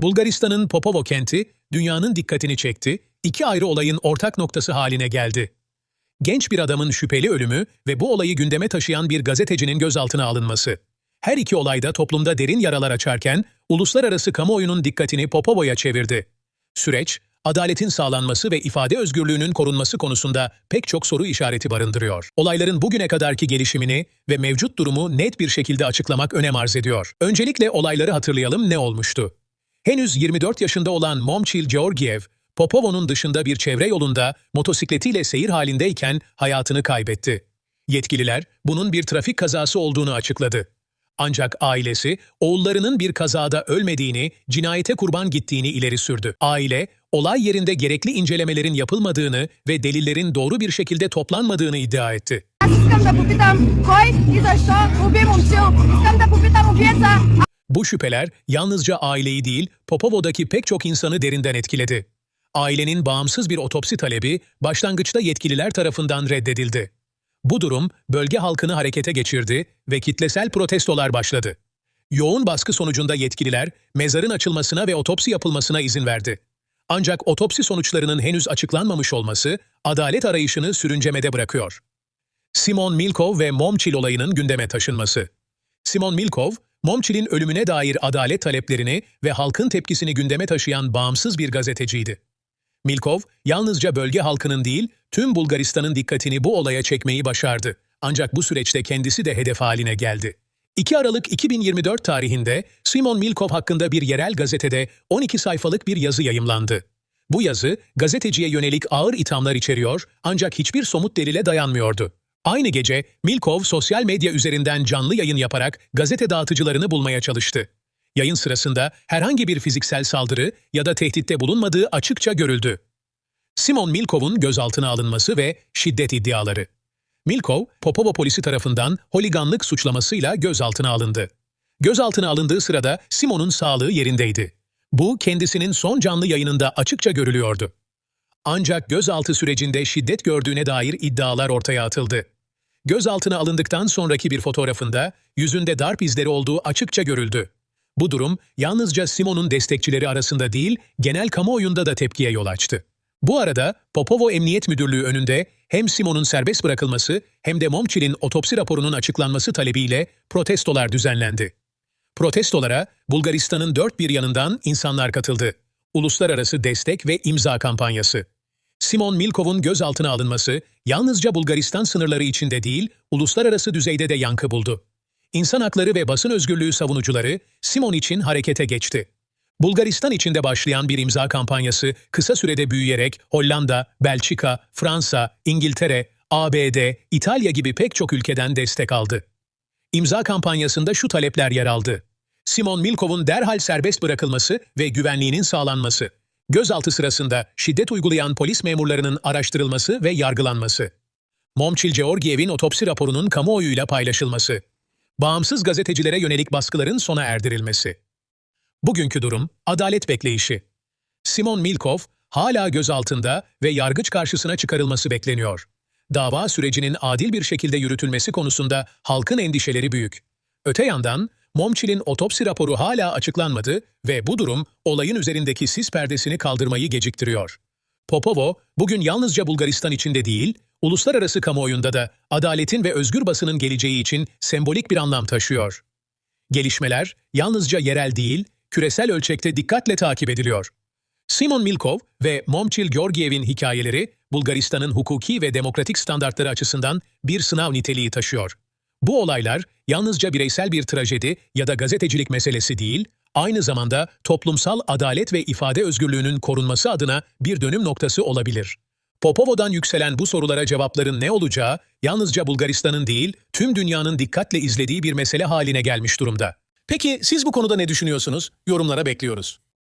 Bulgaristan'ın Popovo kenti dünyanın dikkatini çekti, iki ayrı olayın ortak noktası haline geldi. Genç bir adamın şüpheli ölümü ve bu olayı gündeme taşıyan bir gazetecinin gözaltına alınması. Her iki olayda toplumda derin yaralar açarken uluslararası kamuoyunun dikkatini Popovo'ya çevirdi. Süreç, adaletin sağlanması ve ifade özgürlüğünün korunması konusunda pek çok soru işareti barındırıyor. Olayların bugüne kadarki gelişimini ve mevcut durumu net bir şekilde açıklamak önem arz ediyor. Öncelikle olayları hatırlayalım ne olmuştu? Henüz 24 yaşında olan Momchil Georgiev, Popovo'nun dışında bir çevre yolunda motosikletiyle seyir halindeyken hayatını kaybetti. Yetkililer bunun bir trafik kazası olduğunu açıkladı. Ancak ailesi oğullarının bir kazada ölmediğini, cinayete kurban gittiğini ileri sürdü. Aile, olay yerinde gerekli incelemelerin yapılmadığını ve delillerin doğru bir şekilde toplanmadığını iddia etti. Bu şüpheler yalnızca aileyi değil, Popovo'daki pek çok insanı derinden etkiledi. Ailenin bağımsız bir otopsi talebi başlangıçta yetkililer tarafından reddedildi. Bu durum bölge halkını harekete geçirdi ve kitlesel protestolar başladı. Yoğun baskı sonucunda yetkililer mezarın açılmasına ve otopsi yapılmasına izin verdi. Ancak otopsi sonuçlarının henüz açıklanmamış olması adalet arayışını sürüncemede bırakıyor. Simon Milkov ve Momchil olayının gündeme taşınması. Simon Milkov, Momçil'in ölümüne dair adalet taleplerini ve halkın tepkisini gündeme taşıyan bağımsız bir gazeteciydi. Milkov, yalnızca bölge halkının değil, tüm Bulgaristan'ın dikkatini bu olaya çekmeyi başardı. Ancak bu süreçte kendisi de hedef haline geldi. 2 Aralık 2024 tarihinde Simon Milkov hakkında bir yerel gazetede 12 sayfalık bir yazı yayımlandı. Bu yazı gazeteciye yönelik ağır ithamlar içeriyor ancak hiçbir somut delile dayanmıyordu. Aynı gece Milkov sosyal medya üzerinden canlı yayın yaparak gazete dağıtıcılarını bulmaya çalıştı. Yayın sırasında herhangi bir fiziksel saldırı ya da tehditte bulunmadığı açıkça görüldü. Simon Milkov'un gözaltına alınması ve şiddet iddiaları. Milkov, Popovo polisi tarafından holiganlık suçlamasıyla gözaltına alındı. Gözaltına alındığı sırada Simon'un sağlığı yerindeydi. Bu kendisinin son canlı yayınında açıkça görülüyordu. Ancak gözaltı sürecinde şiddet gördüğüne dair iddialar ortaya atıldı. Gözaltına alındıktan sonraki bir fotoğrafında yüzünde darp izleri olduğu açıkça görüldü. Bu durum yalnızca Simon'un destekçileri arasında değil, genel kamuoyunda da tepkiye yol açtı. Bu arada Popovo Emniyet Müdürlüğü önünde hem Simon'un serbest bırakılması hem de Momçil'in otopsi raporunun açıklanması talebiyle protestolar düzenlendi. Protestolara Bulgaristan'ın dört bir yanından insanlar katıldı. Uluslararası destek ve imza kampanyası. Simon Milkov'un gözaltına alınması yalnızca Bulgaristan sınırları içinde değil, uluslararası düzeyde de yankı buldu. İnsan hakları ve basın özgürlüğü savunucuları Simon için harekete geçti. Bulgaristan içinde başlayan bir imza kampanyası kısa sürede büyüyerek Hollanda, Belçika, Fransa, İngiltere, ABD, İtalya gibi pek çok ülkeden destek aldı. İmza kampanyasında şu talepler yer aldı. Simon Milkov'un derhal serbest bırakılması ve güvenliğinin sağlanması. Gözaltı sırasında şiddet uygulayan polis memurlarının araştırılması ve yargılanması. Momçil Georgiev'in otopsi raporunun kamuoyuyla paylaşılması. Bağımsız gazetecilere yönelik baskıların sona erdirilmesi. Bugünkü durum, adalet bekleyişi. Simon Milkov hala gözaltında ve yargıç karşısına çıkarılması bekleniyor. Dava sürecinin adil bir şekilde yürütülmesi konusunda halkın endişeleri büyük. Öte yandan, Momçil'in otopsi raporu hala açıklanmadı ve bu durum olayın üzerindeki sis perdesini kaldırmayı geciktiriyor. Popovo, bugün yalnızca Bulgaristan içinde değil, uluslararası kamuoyunda da adaletin ve özgür basının geleceği için sembolik bir anlam taşıyor. Gelişmeler yalnızca yerel değil, küresel ölçekte dikkatle takip ediliyor. Simon Milkov ve Momçil Georgiev'in hikayeleri Bulgaristan'ın hukuki ve demokratik standartları açısından bir sınav niteliği taşıyor. Bu olaylar yalnızca bireysel bir trajedi ya da gazetecilik meselesi değil, aynı zamanda toplumsal adalet ve ifade özgürlüğünün korunması adına bir dönüm noktası olabilir. Popovo'dan yükselen bu sorulara cevapların ne olacağı yalnızca Bulgaristan'ın değil, tüm dünyanın dikkatle izlediği bir mesele haline gelmiş durumda. Peki siz bu konuda ne düşünüyorsunuz? Yorumlara bekliyoruz.